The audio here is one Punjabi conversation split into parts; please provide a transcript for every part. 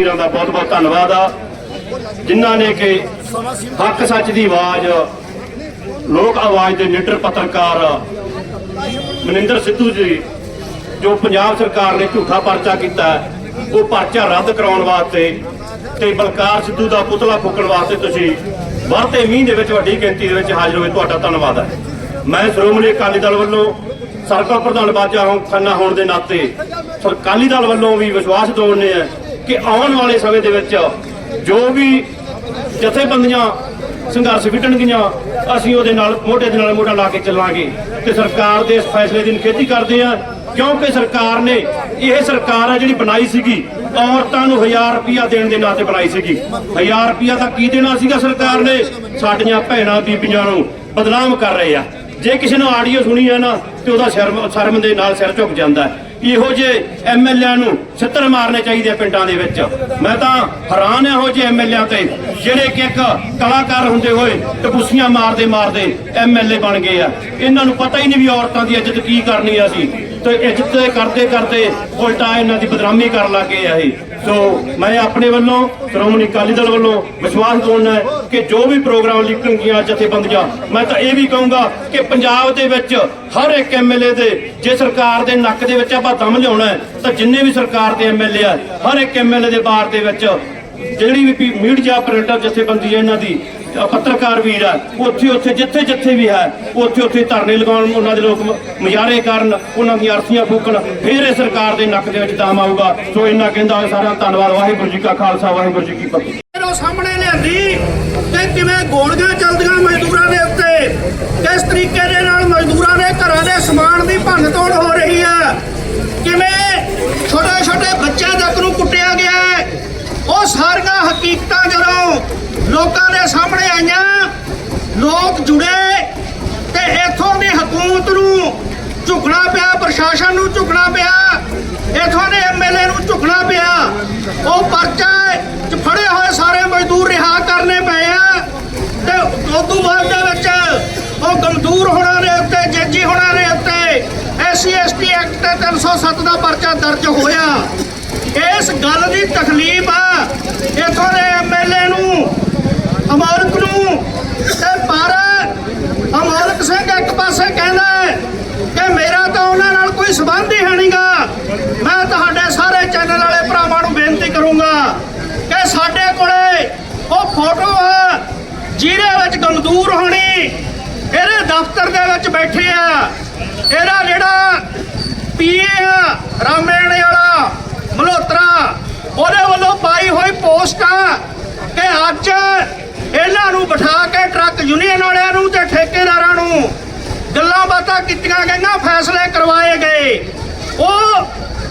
ਵੀਰਾਂ ਦਾ ਬਹੁਤ ਬਹੁਤ ਧੰਨਵਾਦ ਆ। ਜਿਨ੍ਹਾਂ ਨੇ ਕਿ ਹੱਕ ਸੱਚ ਦੀ ਆਵਾਜ਼, ਲੋਕ ਆਵਾਜ਼ ਦੇ ਲੀਡਰ ਪੱਤਰਕਾਰ ਮਨਿੰਦਰ ਸਿੱਧੂ ਜੀ, ਜੋ ਪੰਜਾਬ ਸਰਕਾਰ ਨੇ ਝੂਠਾ ਪਰਚਾ ਕੀਤਾ, ਉਹ ਪਰਚਾ ਰੱਦ ਕਰਾਉਣ ਵਾਸਤੇ ਤੇ ਬਲਕਾਰ ਸਿੱਧੂ ਦਾ ਪੁਤਲਾ ਫੂਕਣ ਵਾਸਤੇ ਤੁਸੀਂ ਵਰਤੇ ਮੀਂਹ ਦੇ ਵਿੱਚ ਵੱਡੀ ਗਿਣਤੀ ਦੇ ਵਿੱਚ ਹਾਜ਼ਰ ਹੋਏ, ਤੁਹਾਡਾ ਧੰਨਵਾਦ ਹੈ ਮੈਂ ਸ਼੍ਰੋਮਣੀ ਅਕਾਲੀ ਦਲ ਵੱਲੋਂ ਸਰਕਲ ਪ੍ਰਧਾਨ ਬਾਜਾ ਹੋਂ ਖੰਨਾ ਹੋਣ ਦੇ ਨਾਤੇ ਸਰ ਅਕਾਲੀ ਦਲ ਵੱਲੋਂ ਵੀ ਵਿਸ਼ਵਾਸ ਦਵਾਉਂਦੇ ਆ ਕਿ ਆਉਣ ਵਾਲੇ ਸਮੇਂ ਦੇ ਵਿੱਚ ਜੋ ਵੀ ਜਥੇਬੰਦੀਆਂ ਸੰਘਰਸ਼ ਵਿਟਣਗੀਆਂ, ਅਸੀਂ ਉਹਦੇ ਨਾਲ ਮੋਢੇ ਦੇ ਨਾਲ ਮੋਢਾ ਲਾ ਕੇ ਚੱਲਾਂਗੇ ਤੇ ਸਰਕਾਰ ਦੇ ਇਸ ਫੈਸਲੇ ਦੀ ਨਿਖੇਧੀ ਕਰਦੇ ਆ ਕਿਉਂਕਿ ਸਰਕਾਰ ਨੇ ਇਹ ਸਰਕਾਰ ਆ ਜਿਹੜੀ ਬਣਾਈ ਸੀਗੀ, ਔਰਤਾਂ ਨੂੰ 1000 ਰੁਪਇਆ ਦੇਣ ਦੇ ਨਾਂ ਤੇ ਬਣਾਈ ਸੀਗੀ। 1000 ਰੁਪਇਆ ਤਾਂ ਕੀ ਦੇਣਾ ਸੀਗਾ ਸਰਕਾਰ ਨੇ? ਸਾਡੀਆਂ ਭੈਣਾਂ, ਬੀਬੀਆਂ ਨੂੰ ਬਦਨਾਮ ਕਰ ਰਹੇ ਆ। ਜੇ ਕਿਸੇ ਨੇ ਆਡੀਓ ਸੁਣੀ ਹੈ ਨਾ, ਤੇ ਉਹਦਾ ਸ਼ਰਮ ਸ਼ਰਮ ਦੇ ਨਾਲ ਸਿਰ ਝੁਕ ਜਾਂਦਾ ਹੈ। ਇਹੋ ਜਿਹੇ ਐਮਐਲਏ ਨੂੰ ਛਿੱਤਰ ਮਾਰਨੇ ਚਾਹੀਦੇ ਪਿੰਡਾਂ ਦੇ ਵਿੱਚ। ਮੈਂ ਤਾਂ ਹੈਰਾਨ ਹਾਂ ਇਹੋ ਜਿਹੇ ਐਮਐਲਏ ਤੇ, ਜਿਹੜੇ ਕਿ ਇੱਕ ਕਲਾਕਾਰ ਹੁੰਦੇ ਹੋਏ ਟਪੂਸੀਆਂ ਮਾਰਦੇ ਮਾਰਦੇ ਐਮਐਲਏ ਬਣ ਗਏ ਆ। ਇਹਨਾਂ ਨੂੰ ਪਤਾ ਹੀ ਨਹੀਂ ਵੀ ਔਰਤਾਂ ਦੀ ਇੱਜ਼ਤ ਕੀ ਕਰਨੀ ਆ ਅਸੀਂ। ਤੇ ਇੱਜ਼ਤ ਕਰਦੇ ਕਰਦੇ ਉਲਟਾ ਇਹਨਾਂ ਦੀ ਬਦਨਾਮੀ ਕਰਨ ਲੱਗੇ ਆ ਇਹ। ਸੋ ਮੈਂ ਆਪਣੇ ਵੱਲੋਂ, ਸ਼੍ਰੋਮਣੀ ਅਕਾਲੀ ਦਲ ਵੱਲੋਂ ਵਿਸ਼ਵਾਸ ਦਿਵਾਉਣਾ ਹੈ ਕਿ ਜੋ ਵੀ ਪ੍ਰੋਗਰਾਮ ਲਿਖਣਗੀਆਂ ਜਥੇਬੰਦੀਆਂ, ਮੈਂ ਤਾਂ ਇਹ ਵੀ ਕਹੂੰਗਾ ਕਿ ਪੰਜਾਬ ਦੇ ਵਿੱਚ ਹਰ ਇੱਕ ਐਮਐਲਏ ਦੇ, ਜੇ ਸਰਕਾਰ ਦੇ ਨੱਕ ਦੇ ਵਿੱਚ ਆਪਾਂ ਦਮ ਲਿਆਉਣਾ ਤਾਂ ਜਿੰਨੇ ਵੀ ਸਰਕਾਰ ਦੇ ਐਮਐਲਏ ਆ, ਹਰ ਇੱਕ ਐਮਐਲਏ ਦੇ ਬਾਰ ਦੇ ਵਿੱਚ ਜਿਹੜੀ ਵੀ ਮੀਡੀਆ ਆਪਰੇਟਰ ਜਥੇਬੰਦੀ ਹੈ ਇਹਨਾਂ ਦੀ ਪੱਤਰਕਾਰ ਵੀਰ ਆ ਉੱਥੇ ਉੱਥੇ ਜਿੱਥੇ ਜਿੱਥੇ ਵੀ ਹੈ, ਉੱਥੇ ਉੱਥੇ ਧਰਨੇ ਲਗਾਉਣ, ਉਹਨਾਂ ਦੇ ਲੋਕ ਮ- ਕਰਨ, ਉਹਨਾਂ ਦੀਆਂ ਅਰਥੀਆਂ ਫੂਕਣ, ਫਿਰ ਇਹ ਸਰਕਾਰ ਦੇ ਨੱਕ ਦੇ ਵਿੱਚ ਦਮ ਆਊਗਾ। ਸੋ ਇੰਨਾ ਕਹਿੰਦਾ ਹੋਇਆ ਸਾਰਿਆਂ ਦਾ ਧੰਨਵਾਦ। ਵਾਹਿਗੁਰੂ ਜੀ ਕਾ ਖਾਲਸਾ, ਵਾਹਿਗੁਰੂ ਜੀ ਕੀ ਫਤਿਹ। ਉਹ ਸਾਹਮਣੇ ਲਿਆਂਦੀ ਕਿ ਕਿਵੇਂ ਗੋਲੀਆਂ ਚੱਲਦੀਆਂ ਮਜ਼ਦੂਰਾਂ ਦੇ ਉੱਤੇ? ਕਿਸ ਤਰੀਕੇ ਦੇ ਨਾਲ ਮਜ਼ਦੂਰਾਂ ਦੇ ਘਰਾਂ ਦੇ ਸਮਾਨ ਦੀ ਭੰਨ ਤੋੜ ਹੋ ਰਹੀ ਹੈ ਕਿਵੇਂ ਛੋਟੇ ਛੋਟੇ ਬੱਚਿਆਂ ਤੱਕ ਨੂੰ ਕੁੱਟਿਆ ਗਿਆ ਹੈ ਉਹ ਸਾਰੀਆਂ ਹਕੀਕਤਾਂ ਜਦੋਂ ਲੋਕਾਂ ਦੇ ਸਾਹਮਣੇ ਆਈਆਂ ਲੋਕ ਜੁੜੇ ਤੇ ਇੱਥੋਂ ਦੀ ਹਕੂਮਤ ਨੂੰ ਝੁਕਣਾ ਪਿਆ, ਪ੍ਰਸ਼ਾਸਨ ਨੂੰ ਝੁਕਣਾ ਪਿਆ, ਇੱਥੋਂ ਦੇ ਐਮਐਲਏ ਨੂੰ ਝੁਕਣਾ ਪਿਆ। ਉਹ ਪਰਚਾ ਚ ਫੜੇ ਹੋਏ ਸਾਰੇ ਮਜ਼ਦੂਰ ਰਿਹਾ ਕਰਨੇ ਪਏ ਆ ਤੇ ਉਦੋਂ ਬਾਅਦ ਦੇ ਵਿੱਚ ਉਹ ਗਮਦੂਰ ਹੋਣਾ ਦੇ ਉੱਤੇ, ਜੱਜੀ ਹੋਣਾ ਦੇ ਉੱਤੇ, ਐਸਸੀ, ਐਸਟੀ ਐਕਟ 307 ਦਾ ਪਰਚਾ ਦਰਜ ਹੋਇਆ। ਇਸ ਗੱਲ ਦੀ ਤਕਲੀਫ ਆ, ਇੱਥੋਂ ਦੇ ਐਮਐਲਏ ਨੂੰ ਅਮੋਲਕ ਨੂੰ ਤੇ ਪਰ ਅਮੋਲਕ ਸਿੰਘ ਇੱਕ ਪਾਸੇ ਕਹਿੰਦਾ ਕਿ ਮੇਰਾ ਤਾਂ ਉਹਨਾਂ ਨਾਲ ਕੋਈ ਸਬੰਧ ਹੀ ਨਹੀਂਗਾ। ਮੈਂ ਤੁਹਾਡੇ ਸਾਰੇ ਚੈਨਲ ਵਾਲੇ ਭਰਾਵਾਂ ਨੂੰ ਬੇਨਤੀ ਕਰੂੰਗਾ ਕਿ ਸਾਡੇ ਕੋਲੇ ਉਹ ਫੋਟੋ ਆ, ਜਿਹਦੇ ਵਿੱਚ ਗਮਦੂਰ ਹੋਣੀ ਇਹਦੇ ਦਫ਼ਤਰ ਦੇ ਵਿੱਚ ਬੈਠੇ ਆ। ਇਹਦਾ ਜਿਹੜਾ ਪੀਏ ਆ ਰਾਮੇਣੇ ਵਾਲਾ ਮਲਹੋਤਰਾ, ਉਹਦੇ ਵੱਲੋਂ ਪਾਈ ਹੋਈ ਪੋਸਟ ਆ ਕਿ ਅੱਜ ਇਹਨਾਂ ਨੂੰ ਬਿਠਾ ਕੇ ਟਰੱਕ ਯੂਨੀਅਨ ਵਾਲਿਆਂ ਨੂੰ ਤੇ ਠੇਕੇਦਾਰਾਂ ਨੂੰ ਗੱਲਾਂ ਬਾਤਾਂ ਕੀਤੀਆਂ ਗਈਆਂ, ਫੈਸਲੇ ਕਰਵਾਏ ਗਏ। ਉਹ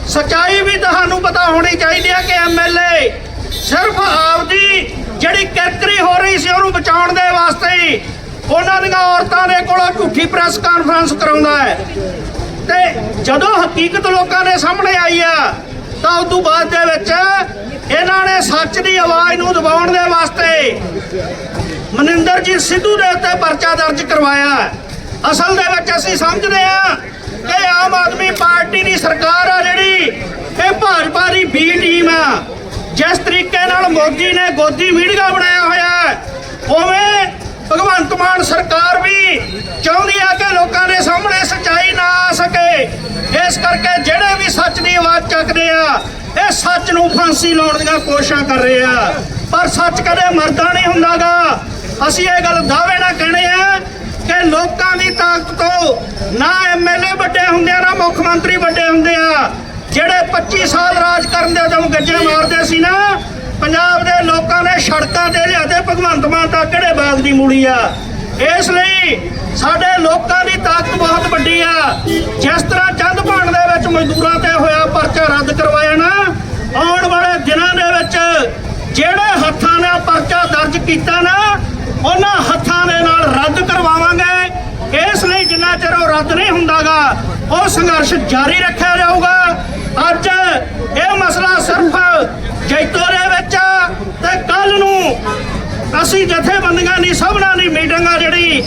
ਸਚਾਈ ਵੀ ਤੁਹਾਨੂੰ ਪਤਾ ਹੋਣੀ ਚਾਹੀਦੀ ਹੈ ਕਿ ਐਮਐਲਏ ਸਿਰਫ ਆਪਦੀ ਜਿਹੜੀ ਕਿਰਕਰੀ ਹੋ ਰਹੀ ਸੀ ਉਹਨੂੰ ਬਚਾਉਣ ਦੇ ਵਾਸਤੇ ਹੀ ਉਹਨਾਂ ਦੀਆਂ ਔਰਤਾਂ ਦੇ ਕੋਲੋਂ ਝੂਠੀ ਪ੍ਰੈਸ ਕਾਨਫਰੰਸ ਕਰਾਉਂਦਾ ਹੈ। ਤੇ ਜਦੋਂ ਹਕੀਕਤ ਲੋਕਾਂ ਦੇ ਸਾਹਮਣੇ ਆਈ ਆ, ਤਾਂ ਉਸ ਤੋਂ ਬਾਅਦ ਦੇ ਵਿੱਚ ਦੀ ਆਵਾਜ਼ ਨੂੰ ਦਬਾਉਣ ਦੇ ਵਾਸਤੇ ਮਨਿੰਦਰਜੀਤ ਸਿੱਧੂ ਦੇ ਉੱਤੇ ਪਰਚਾ ਦਰਜ ਕਰਵਾਇਆ ਅਸਲ ਦੇ ਵਿੱਚ ਅਸੀਂ ਸਮਝਦੇ ਆ ਕਿ ਆਮ ਆਦਮੀ ਪਾਰਟੀ ਦੀ ਸਰਕਾਰ ਆ ਜਿਹੜੀ, ਇਹ ਭਾਜਪਾ ਦੀ ਬੀ ਟੀਮ ਆ। ਜਿਸ ਤਰੀਕੇ ਨਾਲ ਮੋਦੀ ਨੇ ਗੋਦੀ ਮੀਡੀਆ ਬਣਾਇਆ ਹੋਇਆ ਉਵੇਂ ਭਗਵੰਤ ਮਾਨ ਸਰਕਾਰ ਵੀ ਚਾਹੁੰਦੀ ਆ ਕਿ ਲੋਕਾਂ ਦੇ ਸਾਹਮਣੇ ਸਚਾਈ ਨਾ ਆ ਸਕੇ। ਇਸ ਕਰਕੇ ਜਿਹੜੇ ਵੀ ਸੱਚ ਦੀ ਆਵਾਜ਼ ਚੱਕਦੇ ਆ ਇਹ ਸੱਚ ਨੂੰ ਫਾਂਸੀ ਲਾਉਣ ਦੀਆਂ ਕੋਸ਼ਿਸ਼ਾਂ ਕਰ ਰਹੇ ਆ। ਪਰ ਸੱਚ ਕਦੇ ਮਰਦਾ ਨਹੀਂ ਹੁੰਦਾਗਾ। ਅਸੀਂ ਇਹ ਗੱਲ ਦਾਅਵੇ ਨਾਲ ਕਹਿੰਦੇ ਆ ਕਿ ਲੋਕਾਂ ਦੀ ਤਾਕਤ ਤੋਂ ਨਾ ਐਮਐਲਏ ਵੱਡੇ ਹੁੰਦੇ ਆ, ਨਾ ਮੁੱਖ ਮੰਤਰੀ ਵੱਡੇ ਹੁੰਦੇ ਆ। ਜਿਹੜੇ 25 ਸਾਲ ਰਾਜ ਕਰਨ ਦੇ ਜਦੋਂ ਗੱਜੇ ਮਾਰਦੇ ਸੀ ਨਾ, ਪੰਜਾਬ ਦੇ ਲੋਕਾਂ ਨੇ ਸੜਕਾਂ ਤੇ ਲਿਆਦੇ ਭਗਵੰਤ ਮਾਨ ਤੱਕ ਕਿਹੜੇ ਬਾਗ ਦੀ ਮੂੜੀ ਆ। ਇਸ ਲਈ ਸਾਡੇ ਲੋਕਾਂ ਦੀ ਤਾਕਤ ਬਹੁਤ ਵੱਡੀ ਆ। ਜਿਸ ਤਰ੍ਹਾਂ ਚੰਦ ਭਾਣ ਦੇ ਵਿੱਚ ਮਜ਼ਦੂਰਾਂ ਤੇ ਹੋਇਆ ਪਰਚਾ ਰੱਦ ਕਰਵਾਇਆ ਨਾ, ਆਉਣ ਵਾਲੇ ਦਿਨਾਂ ਦੇ ਵਿੱਚ ਜਿਹੜੇ ਹੱਥਾਂ ਨੇ ਪਰਚਾ ਦਰਜ ਕੀਤਾ ਨਾ, ਉਹਨਾਂ ਹੱਥਾਂ ਦੇ ਨਾਲ ਰੱਦ ਕਰਵਾਵਾਂਗੇ। ਇਸ ਲਈ ਜਿੰਨਾ ਚਿਰ ਉਹ ਰੱਦ ਨਹੀਂ ਹੁੰਦਾਗਾ, ਉਹ ਸੰਘਰਸ਼ ਜਾਰੀ ਰੱਖਿਆ ਜਾਊਗਾ। ਅੱਜ ਇਹ ਮਸਲਾ ਸਿਰਫ ਜੈਤੋ ਦੇ ਵਿੱਚ ਆ ਤੇ ਕੱਲ ਨੂੰ ਅਸੀਂ ਜਥੇਬੰਦੀਆਂ ਨਹੀਂ ਸਭਨਾਂ ਦੀ ਮੀਟਿੰਗ ਜਿਹੜੀ,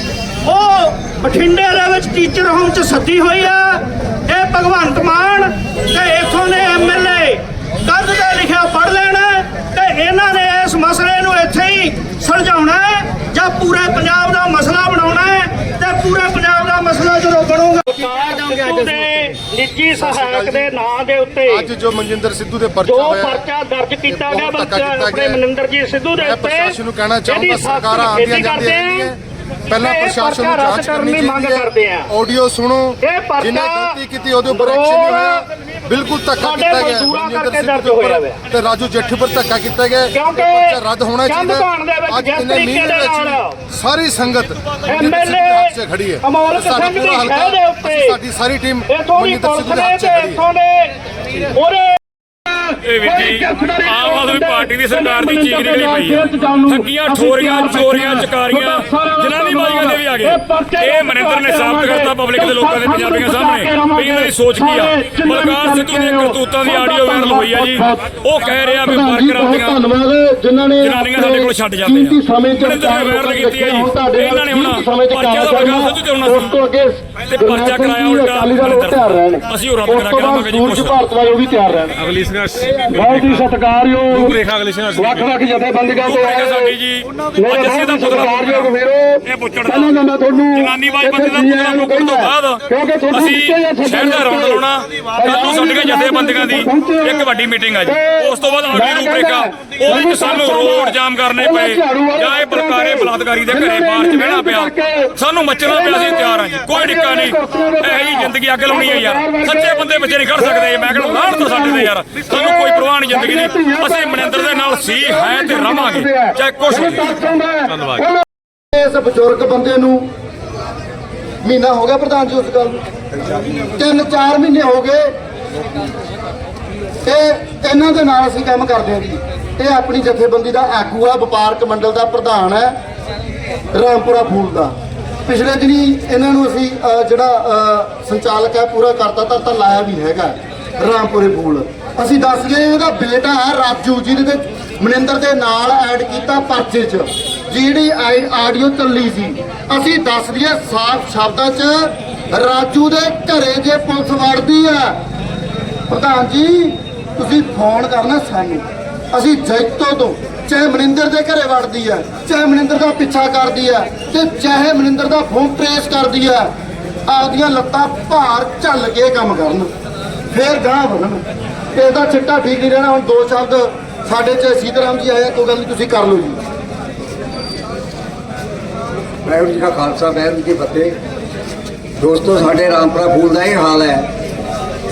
ਉਹ ਬਠਿੰਡੇ ਦੇ ਵਿੱਚ ਟੀਚਰ ਹੋਮ 'ਚ ਸੱਦੀ ਹੋਈ ਆ। ਇਹ ਭਗਵੰਤ ਮਾਨ ਤੇ ਇਥੋਂ ਦੇ ਐਮਐਲਏ ਕੱਦ ਦਾ ਲਿਖਿਆ ਪੜ ਲੈਣਾ ਤੇ ਇਹਨਾਂ ਨੇ ਇਸ ਮਸਲੇ ਨੂੰ ਇੱਥੇ ਹੀ ਸੁਲਝਾਉਣਾ ਹੈ ਜਾਂ ਪੂਰੇ ਪੰਜਾਬ ਦਾ ਮਸਲਾ ਬਣਾਉਣਾ ਹੈ ਤੇ ਪੂਰੇ ਪੰਜਾਬ ਦਾ ਮਸਲਾ ਜਦੋਂ ਬਣੂਗਾ। ਨਿੱਜੀ ਸਹਾਇਕ ਦੇ ਨਾਂ ਦੇ ਉੱਤੇ ਅੱਜ ਜੋ ਮਨਜਿੰਦਰ ਸਿੱਧੂ ਦੇ ਪਰਚਾ ਜੋ ਹੋਇਆ ਪਰਚਾ ਦਰਜ ਕੀਤਾ ਗਿਆ ਬਹੁਤ ਧੱਕਾ ਕੀਤਾ ਆਪਣੇ ਗਿਆ। ਮਨਿੰਦਰਜੀਤ ਸਿੱਧੂ ਦੇ ਮੈਂ ਉੱਤੇ ਪ੍ਰਸ਼ਾਸਨ ਨੂੰ ਕਹਿਣਾ ਇਹਦੀ ਚਾਹੂੰਗਾ ਸਖਤ ਸਰਕਾਰਾਂ ਆਉਂਦੀਆਂ ਨਿਖੇਧੀ ਜਾਂਦੀਆਂ ਕਰਦੇ ਰਹਿੰਦੀਆਂ ਹਾਂ। ਪਹਿਲਾਂ ਪ੍ਰਸ਼ਾਸਨ ਨੂੰ ਜਾਂਚ ਕਰਨ ਚਾਹੀਦੀ ਕਰਦੇ ਹੈ ਆ। ਆਡੀਓ ਸੁਣੋ ਜਿਹਨੇ ਗਲਤੀ ਕੀਤੀ ਉਹਦੇ ਉੱਪਰ ਐਕਸ਼ਨ ਹੋਇਆ ਬਿਲਕੁਲ ਧੱਕਾ ਸਾਡੇ ਕੀਤਾ ਗਿਆ। ਮਜ਼ਦੂਰਾਂ ਮਨਜਿੰਦਰ ਕਰਕੇ ਸਿੱਧੂ ਦਰਜ ਦੇ ਉੱਪਰ ਹੋਇਆ ਵਾ। ਤੇ ਰਾਜੂ ਜੇਠੀ ਪਰ ਧੱਕਾ ਕੀਤਾ ਗਿਆ। ਕਿਉਂਕਿ ਪਰਚਾ ਰੱਦ ਹੋਣਾ ਚੰਦ ਚਾਹੀਦਾ। ਘਾਣ ਦੇ ਵਿੱਚ ਅੱਜ ਜਿਸ ਇੰਨੇ ਤਰੀਕੇ ਮੀਂਹ ਦੇ ਵਿੱਚ ਨਾਲ ਵੀ ਸਾਰੀ ਸੰਗਤ ਮਨਜਿੰਦਰ ਦੇ ਹੱਕ 'ਚ ਖੜੀ ਹੈ। ਅਮੋਲਕ ਤੇ ਸਾਡਾ ਸਿੰਘ ਦੀ ਪੂਰਾ ਹਲਕਾ, ਸ਼ਹਿ ਦੇ ਉੱਤੇ ਅਸੀਂ ਸਾਡੀ ਸਾਰੀ ਟੀਮ ਇਥੋਂ ਦੀ ਮਨਜਿੰਦਰ ਪੁਲਿਸ ਸਿੱਧੂ ਦੇ ਨੇ ਹੱਕ 'ਚ ਤੇ ਖੜੀ ਹੈ। ਇਥੋਂ ਦੇ ਉਹਦੇ ਇਹ ਵੀਰ ਜੀ ਆਮ ਆਦਮੀ ਪਾਰਟੀ ਦੀ ਸਰਕਾਰ ਦੀ ਚੀਕ ਨਿਕਲੀ ਪਈ। ਆ ਠੱਗੀਆਂ ਠੋਰੀਆਂ ਚੋਰੀਆਂ ਚਕਾਰੀਆਂ ਜਨਾਨੀ ਵੀ ਆ ਗਏ ਇਹ ਮਨਿੰਦਰ ਨੇ ਸਾਬਤ ਕਰਤਾ ਪਬਲਿਕ ਦੇ ਲੋਕਾਂ ਦੇ ਪੰਜਾਬੀਆਂ ਸਾਹਮਣੇ ਵੀ ਇਹਨਾਂ ਦੀ ਸੋਚ ਕੀ ਆ ਬਲਕਾਰ ਸਿੱਧੂ ਦੀਆਂ ਕਰਤੂਤਾਂ ਦੀ ਆਡੀਓ ਵਾਇਰਲ ਹੋਈ ਆ ਜੀ ਉਹ ਕਹਿ ਰਿਹਾ ਵੀ ਵਰਕਰਾਂ ਧੰਨਵਾਦ ਜਿਨ੍ਹਾਂ ਨੇ ਜਨਾਨੀਆਂ ਸਾਡੇ ਕੋਲ ਛੱਡ ਜਾਂਦੇ ਆ। ਸਮੇਂ ਚ ਵਾਇਰਲ ਕੀਤੀ ਹੈ ਜੀ। ਇਹਨਾਂ ਨੇ ਹੁਣ ਕੀਮਤੀ ਸਮੇਂ ਚ ਪਰਚਾ ਦਾ। ਬਲਕਾਰ ਸਿੱਧੂ ਤੇ ਹੋਣਾ ਸੀ। ਉਸ ਤੋਂ ਅੱਗੇ ਤੇ ਪਰਚਾ ਕਰਾਇਆ ਉਲਟਾ ਅਸੀਂ ਉਹ ਰੱਦ ਕਰਾ ਕੇ ਆਵਾਂਗੇ ਜੀ ਕੁਛ। ਭਾਰਤ ਵਾਲੇ ਉਹ ਵੀ ਤਿਆਰ ਰਹਿਣ। ਅਗਲੀ ਸੰਘਰਸ਼ ਬਹੁਤ ਹੀ ਸਤਿਕਾਰਯੋਗ ਰੇਖਾ ਅਗਲੀ ਸੰਘਰਸ਼ ਵੱਖ ਵੱਖ ਜਥੇਬੰਦੀਆਂ ਤੋਂ ਰੂਪਰੇਖਾ ਸਾਡੀ ਜੀ। ਮੇਰੇ ਅੱਜ ਅਸੀਂ ਪੁਤਲਾ ਸਤਿਕਾਰਯੋਗ ਵੀਰੋ। ਇਹ ਪੁੱਛਣ ਦਾ। ਪਹਿਲਾਂ ਤਾਂ ਮੈਂ ਤੁਹਾਨੂੰ ਜਨਾਨੀ ਬਾਈ ਬੰਦੇ ਦਾ ਨੂੰ ਫੂਕਣ ਤੋਂ ਬਾਅਦ ਕਿਉਂਕਿ ਤੁਹਾਨੂੰ ਅਸੀਂ ਸ਼ਹਿਰ ਦਾ ਰੌਂਡ ਲਾਉਣਾ। ਕੱਲ ਨੂੰ ਸਾਡੀਆਂ ਜਥੇਬੰਦੀਆਂ ਦੀ ਇੱਕ ਵੱਡੀ ਮੀਟਿੰਗ ਆ ਜੀ। ਉਸ ਤੋਂ ਬਾਅਦ ਅਗਲੀ ਰੂਪਰੇਖਾ ਉਹ ਵਿੱਚ ਸਾਨੂੰ ਰੋਡ ਜਾਮ ਕਰਨੇ ਪਏ। ਜਾਂ ਇਹ ਬਲਕਾਰੇ ਬਲਾਤਕਾਰੀ ਦੇ ਘਰੇ ਬਾਹਰ ਚ ਬਹਿਣਾ ਪਿਆ। ਸਾਨੂੰ ਮੱਚਣਾ ਪਿਆ ਸੀ ਤਿਆਰ ਆ ਜੀ। ਕੋਈ ਡਿੱਕਾ ਨਹੀਂ। ਇਹ ਜੀ ਜ਼ਿੰਦਗੀ ਅੱਗ ਲਾਉਣੀ ਹੈ ਯਾਰ। ਸੱਚੇ ਬੰਦੇ ਵਿੱਚ ਨਹੀਂ ਖੜ ਸਕਦੇ। ਮੈਂ ਕਹਿੰਦਾ ਲਾਹਣ ਤਾਂ ਸਾਡੇ ਤੇ ਯਾਰ। ਸਾਨੂੰ ਕੋਈ ਪਰਵਾਹ ਨਹੀਂ ਜ਼ਿੰਦਗੀ ਦੀ। ਅਸੀਂ ਮਨਿੰਦਰ ਦੇ ਨਾਲ ਸੀ, ਹੈ ਤੇ ਰਵਾਂਗੇ। ਚਾਹੇ ਕੁਛ ਹੋ ਧੰਨਵਾਦ। ਇਸ ਬਜ਼ੁਰਗ ਬੰਦੇ ਨੂੰ ਮਹੀਨਾ ਹੋ ਗਿਆ ਪ੍ਰਧਾਨ ਜੀ ਉਸ ਗੱਲ ਤਿੰਨ, ਚਾਰ ਮਹੀਨੇ ਹੋ ਗਏ। ਤੇ ਇਹਨਾਂ ਦੇ ਨਾਲ ਅਸੀਂ ਕੰਮ ਕਰਦੇ ਹਾਂ ਜੀ। ਇਹ ਆਪਣੀ ਜਥੇਬੰਦੀ ਦਾ ਆਗੂ ਆ, ਵਪਾਰਕ ਮੰਡਲ ਦਾ ਪ੍ਰਧਾਨ ਹੈ। ਰਾਮਪੁਰਾ ਫੂਲ ਦਾ। ਪਿਛਲੇ ਦਿਨੀ ਇਹਨਾਂ ਨੂੰ ਅਸੀਂ ਜਿਹੜਾ ਸੰਚਾਲਕ ਹੈ, ਪੂਰਾ ਕਰਤਾ ਤਾਂ ਤਾਂ ਲਾਇਆ ਵੀ ਹੈਗਾ, ਰਾਮਪੁਰੇ ਫੂਲ। ਅਸੀਂ ਦੱਸ ਗਏ ਇਹਦਾ ਬੇਟਾ ਹੈ ਰਾਜੂ, ਜਿਹਦੇ ਤੇ ਮਨਿੰਦਰ ਦੇ ਨਾਲ ਐਡ ਕੀਤਾ ਪਰਚੇ 'ਚ, ਜਿਹੜੀ ਆਈ- ਆਡੀਓ ਚੱਲੀ ਸੀ। ਅਸੀਂ ਦੱਸ ਦਈਏ ਸਾਫ਼ ਸ਼ਬਦਾਂ 'ਚ, ਰਾਜੂ ਦੇ ਘਰੇ ਜੇ ਪੁਲਿਸ ਵੜਦੀ ਹੈ, ਪ੍ਰਧਾਨ ਜੀ, ਤੁਸੀਂ ਫੋਨ ਕਰਨਾ ਸਾਨੂੰ। ਅਸੀਂ ਜੈਤੋ ਤੋਂ ਚਾਹੇ ਮਨਿੰਦਰ ਦੇ ਘਰੇ ਵੜਦੀ ਹੈ, ਚਾਹੇ ਮਨਿੰਦਰ ਦਾ ਪਿੱਛਾ ਕਰਦੀ ਹੈ ਤੇ ਚਾਹੇ ਮਨਿੰਦਰ ਦਾ ਫੋਨ ਟ੍ਰੇਸ ਕਰਦੀ ਹੈ, ਆਪਦੀਆਂ ਲੱਤਾਂ ਭਾਰ ਝੱਲ ਕੇ ਕੰਮ ਕਰਨ। ਫੇਰ ਗਾਂ ਵਧਣ। ਇਹਦਾ ਚਿੱਟਾ ਠੀਕ ਨਹੀਂ ਰਹਿਣਾ। ਹੁਣ ਦੋ ਸ਼ਬਦ ਸਾਡੇ ਚ ਸੀਤਾਰਾਮ ਜੀ ਆਇਆ ਕੋਈ ਗੱਲ ਨਹੀਂ, ਤੁਸੀਂ ਕਰ ਲਓ ਜੀ। ਵਾਹਿਗੁਰੂ ਜੀ ਕਾ ਖਾਲਸਾ, ਵਾਹਿਗੁਰੂ ਜੀ ਕੀ ਫਤਿਹ। ਦੋਸਤੋ, ਸਾਡੇ ਰਾਮਪੁਰਾ ਫੂਲ ਦਾ ਇਹ ਹਾਲ ਹੈ।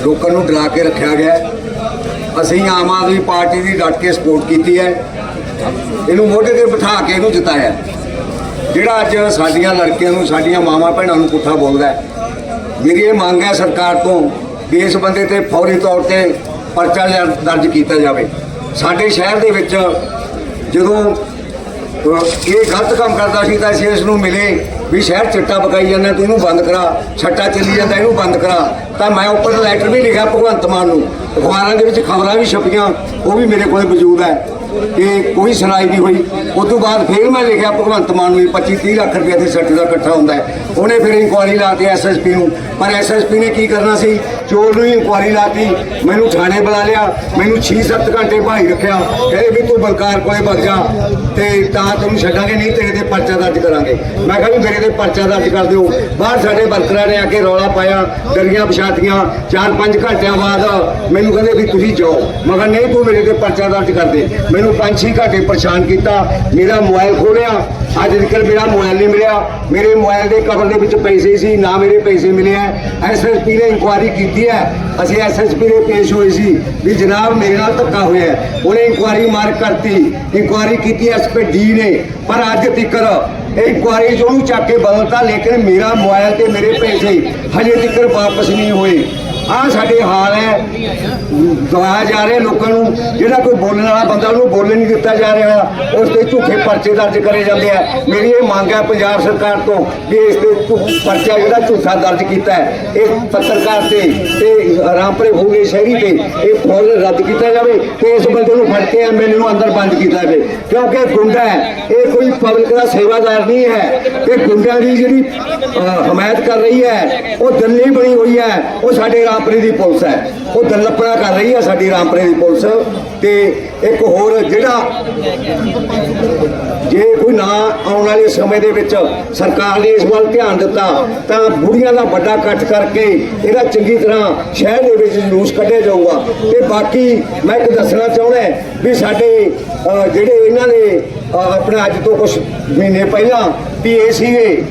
ਲੋਕਾਂ ਨੂੰ ਡਰਾ ਕੇ ਰੱਖਿਆ ਗਿਆ ਅਸੀਂ ਆਮ ਆਦਮੀ ਪਾਰਟੀ ਦੀ ਡਟ ਕੇ ਸਪੋਰਟ ਕੀਤੀ ਹੈ। ਇਹਨੂੰ ਮੋਢੇ ਤੇ ਬਿਠਾ ਕੇ ਇਹਨੂੰ ਜਿਤਾਇਆ। ਜਿਹੜਾ ਅੱਜ ਸਾਡੀਆਂ ਲੜਕੀਆਂ ਨੂੰ, ਸਾਡੀਆਂ ਮਾਵਾਂ ਭੈਣਾਂ ਨੂੰ ਪੁੱਠਾ ਬੋਲਦਾ ਮੇਰੀ ਇਹ ਮੰਗ ਹੈ ਸਰਕਾਰ ਤੋਂ ਵੀ ਇਸ ਬੰਦੇ ਤੇ ਫੌਰੀ ਤੌਰ ਤੇ ਪਰਚਾ ਦਰ- ਦਰਜ ਕੀਤਾ ਜਾਵੇ। ਸਾਡੇ ਸ਼ਹਿਰ ਦੇ ਵਿੱਚ ਜਦੋਂ ਇਹ ਗਲਤ ਕੰਮ ਕਰਦਾ ਸੀ ਤਾਂ ਅਸੀਂ ਇਸ ਨੂੰ ਮਿਲੇ ਵੀ ਸ਼ਹਿਰ ਚਿੱਟਾ ਪਕਾਈ ਜਾਂਦਾ, ਤੂੰ ਇਹਨੂੰ ਬੰਦ ਕਰਾ, ਛੱਟਾ ਚੱਲੀ ਜਾਂਦਾ, ਇਹਨੂੰ ਬੰਦ ਕਰਾ। ਤਾਂ ਮੈਂ ਉੱਪਰ ਲੈਟਰ ਵੀ ਲਿਖਿਆ ਭਗਵੰਤ ਮਾਨ ਨੂੰ। ਅਖਬਾਰਾਂ ਦੇ ਵਿੱਚ ਖਬਰਾਂ ਵੀ ਛਪੀਆਂ, ਉਹ ਵੀ ਮੇਰੇ ਕੋਲ ਮੌਜੂਦ ਹੈ। ਕਿ ਕੋਈ ਸੁਣਾਈ ਨਹੀਂ ਹੋਈ। ਉਸ ਤੋਂ ਬਾਅਦ ਫਿਰ ਮੈਂ ਲਿਖਿਆ ਭਗਵੰਤ ਮਾਨ ਨੂੰ 25 30 ਲੱਖ ਰੁਪਏ ਤੇ ਸੱਟ ਦਾ ਇਕੱਠਾ ਹੁੰਦਾ ਹੈ। ਉਹਨੇ ਫਿਰ ਇਨਕੁਆਰੀ ਲਾਤੀ ਐਸਐਸਪੀ ਨੂੰ। ਪਰ ਐਸਐਸਪੀ ਨੇ ਕੀ ਕਰਨਾ ਸੀ? ਚੋਰ ਨੂੰ ਹੀ ਇਨਕੁਆਰੀ ਲਾਤੀ ਮੈਨੂੰ ਥਾਣੇ ਬੁਲਾ ਲਿਆ। ਮੈਨੂੰ 6-7 ਘੰਟੇ ਭਾਈ ਰੱਖਿਆ। ਕਹਿੰਦੇ ਵੀ ਤੂੰ ਬਲਕਾਰ ਕੋਲੇ ਭੱਜ ਜਾ। ਤੇ ਤਾਂ ਤੈਨੂੰ ਛੱਡਾਂਗੇ, ਨਹੀਂ ਤੇਰੇ ਤੇ ਪਰਚਾ ਦਰਜ ਕਰਾਂਗੇ। ਮੈਂ ਕਿਹਾ ਵੀ ਮੇਰੇ ਤੇ ਪਰਚਾ ਦਰਜ ਕਰ ਦਿਓ। ਬਾਹਰ ਸਾਡੇ ਵਰਕਰਾਂ ਨੇ ਆ ਕੇ ਰੌਲਾ ਪਾਇਆ, ਦਰੀਆਂ ਵਿਛਾਤੀਆਂ। 4-5 ਘੰਟਿਆਂ ਬਾਅਦ ਮੈਨੂੰ ਕਹਿੰਦੇ ਵੀ ਤੁਸੀਂ ਜਾਓ। ਮਗਰ ਨਹੀਂ ਤੂੰ ਮੇਰੇ ਤੇ ਪਰਚਾ ਦਰਜ ਕਰ ਦੇ। ਮੈਨੂੰ 5-6 ਘੰਟੇ ਪਰੇਸ਼ਾਨ ਕੀਤਾ, ਮੇਰਾ ਮੋਬਾਈਲ ਖੋਲਿਆ ਅੱਜ ਤੱਕ ਮੇਰਾ ਮੋਬਾਈਲ ਨਹੀਂ ਮਿਲਿਆ। ਮੇਰੇ ਮੋਬਾਈਲ ਦੇ ਕਵਰ ਦੇ ਵਿੱਚ ਪੈਸੇ ਸੀ, ਨਾ ਮੇਰੇ ਪੈਸੇ ਮਿਲੇ ਐ। ਐਸਐਸਪੀ ਨੇ ਇਨਕੁਆਰੀ ਕੀਤੀ ਹੈ ਅਸੀਂ ਐਸਐਸਪੀ ਦੇ ਪੇਸ਼ ਹੋਏ ਸੀ ਵੀ ਜਨਾਬ ਮੇਰੇ ਨਾਲ ਧੱਕਾ ਹੋਇਆ ਉਹਨੇ ਇਨਕੁਆਇਰੀ ਮਾਰ ਕਰਤੀ। ਇਨਕੁਆਇਰੀ ਕੀਤੀ ਐਸਪੀ ਡੀ ਨੇ। ਪਰ ਅੱਜ ਤੱਕ ਇਹ ਇਨਕੁਆਰੀ ਜੋ ਉਹਨੂੰ ਚੱਕ ਕੇ ਬਦਲਤਾ, ਲੇਕਿਨ ਮੇਰਾ ਮੋਬਾਈਲ ਤੇ ਮੇਰੇ ਪੈਸੇ ਹਜੇ ਤੱਕ ਵਾਪਸ ਨਹੀਂ ਹੋਏ। ਆ ਸਾਡੇ ਹਾਲ ਹੈ। ਦਵਾਇਆ ਜਾ ਰਿਹਾ ਲੋਕਾਂ ਨੂੰ, ਜਿਹੜਾ ਕੋਈ ਬੋਲਣ ਵਾਲਾ ਬੰਦਾ ਉਹਨੂੰ ਬੋਲਣ ਨਹੀਂ ਦਿੱਤਾ ਜਾ ਰਿਹਾ। ਉਸ ਤੇ ਝੂਠੇ ਪਰਚੇ ਦਰਜ ਕਰੇ ਜਾਂਦੇ ਆ। ਮੇਰੀ ਇਹ ਮੰਗ ਹੈ ਪੰਜਾਬ ਸਰਕਾਰ ਤੋਂ ਕਿ ਇਸ ਤੇ ਪਰਚਾ ਜਿਹੜਾ ਝੂਠਾ ਦਰਜ ਕੀਤਾ ਹੈ, ਇਹ ਪੱਤਰਕਾਰ ਤੇ ਤੇ ਰਾਮਪੁਰੇ ਹੋਗੇ ਸ਼ਹਿਰੀ ਤੇ ਇਹ ਫੌਜ ਰੱਦ ਕੀਤਾ ਜਾਵੇ ਤੇ ਇਸ ਬੰਦੇ ਨੂੰ ਫੜ ਕੇ ਐਮਐਲਏ ਨੂੰ ਅੰਦਰ ਬੰਦ ਕੀਤਾ ਜਾਵੇ। ਕਿਉਂਕਿ ਗੁੰਡਾ ਹੈ, ਇਹ ਕੋਈ ਪਬਲਿਕ ਦਾ ਸੇਵਾਦਾਰ ਨਹੀਂ ਹੈ। ਇਹ ਗੁੰਡਿਆਂ ਦੀ ਜਿਹੜੀ ਹਮਾਇਤ ਕਰ ਰਹੀ ਹੈ, ਉਹ ਦੰਨੀ ਬਣੀ ਹੋਈ ਹੈ। ਉਹ ਸਾਡੇ ਰਾਮਪੁਰੇ ਦੀ ਪੁਲਿਸ ਹੈ। ਉਹ ਦਲਪਣਾ ਕਰ ਰਹੀ ਹੈ ਸਾਡੀ ਰਾਮਪੁਰੇ ਦੀ ਪੁਲਿਸ ਤੇ ਇੱਕ ਹੋਰ ਜਿਹੜਾ ਜੇ ਕੋਈ ਨਾ ਆਉਣ ਵਾਲੇ ਸਮੇਂ ਦੇ ਵਿੱਚ ਸਰਕਾਰ ਨੇ ਇਸ ਵੱਲ ਧਿਆਨ ਦਿੱਤਾ ਤਾਂ ਬੁੜੀਆਂ ਦਾ ਵੱਡਾ ਇਕੱਠ ਕਰਕੇ ਇਹਦਾ ਚੰਗੀ ਤਰ੍ਹਾਂ ਸ਼ਹਿਰ ਦੇ ਵਿੱਚ ਜਲੂਸ ਕੱਢਿਆ ਜਾਊਗਾ। ਤੇ ਬਾਕੀ ਮੈਂ ਇੱਕ ਦੱਸਣਾ ਚਾਹੁੰਦਾ ਵੀ ਸਾਡੇ ਜਿਹੜੇ ਇਹਨਾਂ ਨੇ ਅਹ, ਆਪਣਾ ਅੱਜ ਤੋਂ ਕੁਝ ਮਹੀਨੇ ਪਹਿਲਾਂ ਪੀਏ ਸੀਗੇ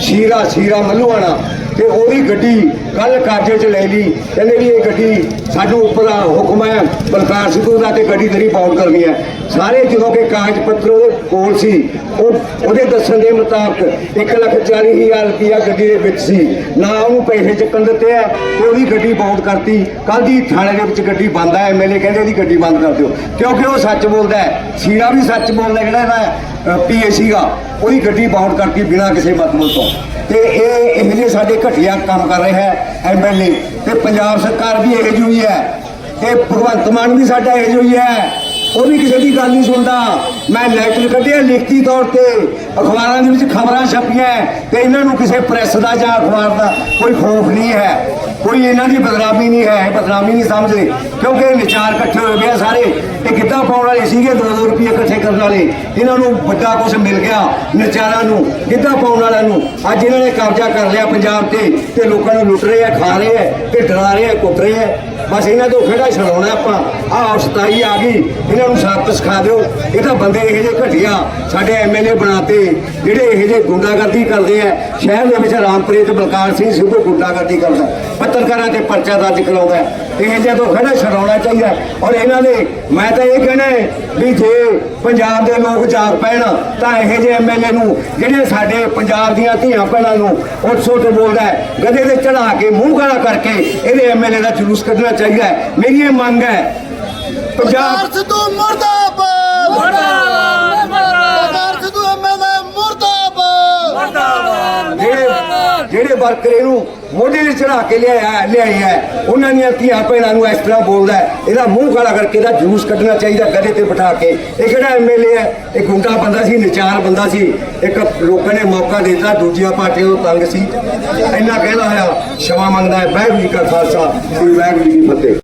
ਸ਼ੀਰਾ ਸ਼ੀਰਾ ਮੱਲੂਆਣਾ। ਤੇ ਉਹਦੀ ਗੱਡੀ ਕੱਲ ਕਾਜੇ 'ਚ ਲੈ ਲਈ। ਕਹਿੰਦੇ ਵੀ ਇਹ ਗੱਡੀ ਸਾਨੂੰ ਉੱਪਰ ਦਾ ਹੁਕਮ ਹੈ, ਬਲਕਾਰ ਸਿੱਧੂ ਦਾ ਤੇ ਗੱਡੀ ਤੇਰੀ ਪਾਉਣ ਕਰਨੀ ਹੈ। ਸਾਰੇ ਜਦੋਂ ਕਿ ਕਾਗਜ਼ ਪੱਤਰ ਉਹਦੇ ਕੋਲ ਸੀ, ਉਹ ਉਹਦੇ ਦੱਸਣ ਦੇ ਮੁਤਾਬਕ 140000 ਰੁਪਇਆ ਗੱਡੀ ਦੇ ਵਿੱਚ ਸੀ। ਨਾ ਉਹਨੂੰ ਪੈਸੇ ਚੱਕਣ ਦਿੱਤੇ ਆ, ਤੇ ਉਹਦੀ ਗੱਡੀ ਬਾਉਂਡ ਕਰਤੀ। ਕੱਲ ਦੀ ਥਾਣੇ ਦੇ ਵਿੱਚ ਗੱਡੀ ਬੰਦ ਹੈ ਐਮਐਲਏ ਕਹਿੰਦੇ ਉਹਦੀ ਗੱਡੀ ਬੰਦ ਕਰ ਦਿਓ। ਕਿਉਂਕਿ ਉਹ ਸੱਚ ਬੋਲਦਾ ਹੈ। ਸੀਰਾ ਵੀ ਸੱਚ ਬੋਲਦਾ, ਜਿਹੜਾ ਇਹਦਾ ਪੀਏ ਸੀਗਾ, ਉਹਦੀ ਗੱਡੀ ਬਾਉਂਡ ਕਰਤੀ ਬਿਨਾਂ ਕਿਸੇ ਮਤਲਬ ਤੋਂ। ਤੇ ਇਹ ਇਹ ਜਿਹੇ ਸਾਡੇ ਘਟੀਆ ਕੰਮ ਕਰ ਰਿਹਾ ਹੈ ਐਮਐਲਏ ਤੇ ਪੰਜਾਬ ਸਰਕਾਰ ਵੀ ਇਹੋ ਜਿਹੀ ਹੈ। ਤੇ ਭਗਵੰਤ ਮਾਨ ਵੀ ਸਾਡਾ ਇਹੋ ਜਿਹੀ ਹੈ। ਉਹ ਵੀ ਕਿਸੇ ਦੀ ਗੱਲ ਨਹੀਂ ਸੁਣਦਾ। ਮੈਂ ਲੈਟਰ ਕੱਢਿਆ ਲਿਖਤੀ ਤੌਰ ਤੇ। ਅਖਬਾਰਾਂ ਦੇ ਵਿੱਚ ਖਬਰਾਂ ਛਪੀਆਂ ਤੇ ਇਹਨਾਂ ਨੂੰ ਕਿਸੇ ਪ੍ਰੈਸ ਦਾ ਜਾਂ ਅਖਬਾਰ ਦਾ ਕੋਈ ਖੌਫ ਨਹੀਂ ਹੈ। ਕੋਈ ਇਹਨਾਂ ਦੀ ਬਦਨਾਮੀ ਨਹੀਂ ਹੈ ਇਹ ਬਦਨਾਮੀ ਨਹੀਂ ਸਮਝਦੇ। ਕਿਉਂਕਿ ਇਹ ਵਿਚਾਰ ਇਕੱਠੇ ਹੋ ਗਿਆ ਸਾਰੇ। ਇਹ ਕਿੱਦਾਂ ਪਾਉਣ ਵਾਲੇ ਸੀਗੇ 2-2 ਰੁਪਏ ਇਕੱਠੇ ਕਰਨ ਵਾਲੇ। ਇਹਨਾਂ ਨੂੰ ਵੱਡਾ ਕੁਝ ਮਿਲ ਗਿਆ ਨਚਾਰਾਂ ਨੂੰ ਕਿੱਦਾਂ ਪਾਉਣ ਵਾਲਿਆਂ ਨੂੰ। ਅੱਜ ਇਹਨਾਂ ਨੇ ਕਬਜ਼ਾ ਕਰ ਲਿਆ ਪੰਜਾਬ ਤੇ ਤੇ ਲੋਕਾਂ ਨੂੰ ਲੁੱਟ ਰਹੇ ਆ, ਖਾ ਰਹੇ ਆ ਤੇ ਡਰਾ ਰਹੇ ਆ, ਕੁੱਟ ਰਹੇ ਆ। ਬਸ ਇਹਨਾਂ ਤੋਂ ਖੇੜਾ ਛਡਾਉਣਾ ਆਪਾਂ। ਆਹ ਸਤਾਈ ਆ ਗਈ। ਇਹਨਾਂ ਨੂੰ ਸਬਕ ਸਿਖਾ ਦਿਓ। ਇਹ ਤਾਂ ਬੰਦੇ ਇਹੋ ਜਿਹੇ ਘਟੀਆ ਸਾਡੇ ਐਮਐਲਏ ਬਣਾਤੇ, ਜਿਹੜੇ ਇਹੋ ਜਿਹੇ ਗੁੰਡਾਗਰਦੀ ਕਰਦੇ ਆ। ਸ਼ਹਿਰ ਦੇ ਵਿੱਚ ਰਾਮਪ੍ਰੀਤ ਬਲਕਾਰ ਸਿੰਘ ਸਿੱਧੂ ਗੁੰਡਾਗਰਦੀ ਕਰਦਾ। ਪੱਤਰਕਾਰਾਂ ਤੇ ਪਰਚਾ ਦਰਜ ਕਰਾਉਂਦਾ। ਇਹੋ ਜਿਹੇ ਤੋਂ ਖੇੜਾ ਛਡਾਉਣਾ ਚਾਹੀਦਾ ਔਰ ਇਹਨਾਂ ਦੇ ਮੈਂ ਤਾਂ ਇਹ ਕਹਿਣਾ ਵੀ ਜੇ ਪੰਜਾਬ ਦੇ ਲੋਕ ਜਾਗ ਪੈਣ ਤਾਂ ਇਹੋ ਜਿਹੇ ਐਮਐਲਏ ਨੂੰ ਜਿਹੜੇ ਸਾਡੇ ਪੰਜਾਬ ਦੀਆਂ ਧੀਆਂ ਭੈਣਾਂ ਨੂੰ ਉੱਠ ਸੁੱਟ ਬੋਲਦਾ ਹੈ ਗਧੇ ਤੇ ਚੜਾ ਕੇ ਮੂੰਹ ਕਾਲਾ ਕਰਕੇ ਇਹਦੇ ਐਮਐਲਏ ਦਾ ਜਲੂਸ ਕੱਢਣਾ ਚਾਹੀਦਾ ਮੇਰੀ ਇਹ ਮੰਗ ਹੈ ਪੰਜਾਬ ਸਿੱਧੂ ਮੁਰਦਾਬਾਦ! ਮੁਰਦਾਬਾਦ! ਵਰਕਰ ਇਹਨੂੰ ਮੋਢੇ ਤੇ ਚੜਾ ਕੇ ਲਿਆਇਆ ਲਿਆਇਆ ਉਹਨਾਂ ਦੀਆਂ ਧੀਆਂ ਭੈਣਾਂ ਨੂੰ ਇਸ ਤਰ੍ਹਾਂ ਬੋਲਦਾ ਇਹਦਾ ਮੂੰਹ ਕਾਲਾ ਕਰਕੇ ਇਹਦਾ ਜੂਸ ਕੱਢਣਾ ਚਾਹੀਦਾ ਗੱਡੇ ਤੇ ਬਿਠਾ ਕੇ। ਇਹ ਕਿਹੜਾ ਐਮਐਲਏ ਹੈ? ਇਹ ਗੁੰਡਾ ਬੰਦਾ ਸੀ, ਨਿਚਾਰ ਬੰਦਾ ਸੀ। ਇੱਕ ਲੋਕਾਂ ਨੇ ਮੌਕਾ ਦਿੱਤਾ, ਦੂਜੀਆਂ ਪਾਰਟੀਆਂ ਤੋਂ ਤੰਗ ਸੀ। ਇੰਨਾ ਕਹਿੰਦਾ ਹੋਇਆ ਸ਼ਵਾ ਮੰਗਦਾ ਹੈ, ਵਾਹਿਗੁਰੂ ਜੀ ਕਾ ਖਾਲਸਾ, ਸ੍ਰੀ ਵਾਹਿਗੁਰੂ ਜੀ ਕੀ ਫਤਿਹ।